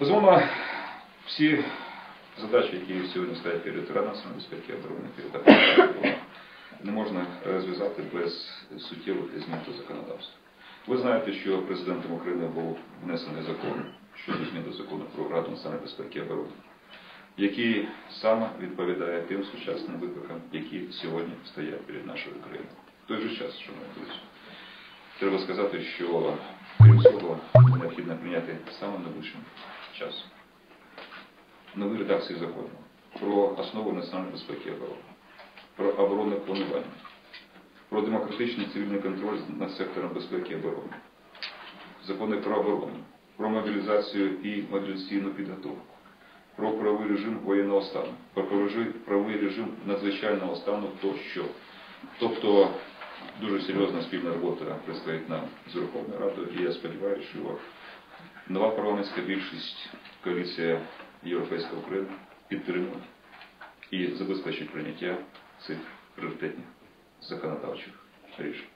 Безумовно, всі задачі, які сьогодні стоять перед Радою національної безпеки оборони, перед не можна розв'язати без суттєвих змін законодавства. Ви знаєте, що президентом України був внесений закон щодо змін до закону про Раду національної безпеки і оборони, який саме відповідає тим сучасним викликам, які сьогодні стоять перед нашою Україною. В той же час, шановні друзі, треба сказати, що крім цього необхідно прийняти саме найближчим часом нові редакції закону про основу національної безпеки і оборони, про оборонне планування, про демократичний цивільний контроль над сектором безпеки і оборони, закони про оборону, про мобілізацію і мобілізаційну підготовку, про правовий режим воєнного стану, про правовий режим надзвичайного стану тощо. Тобто дуже серйозна спільна робота предстоїть нам з Верховною Радою, і я сподіваюся, що нова парламентська більшість, коаліція Європейська Україна підтримує і забезпечить прийняття цих пріоритетних законодавчих рішень.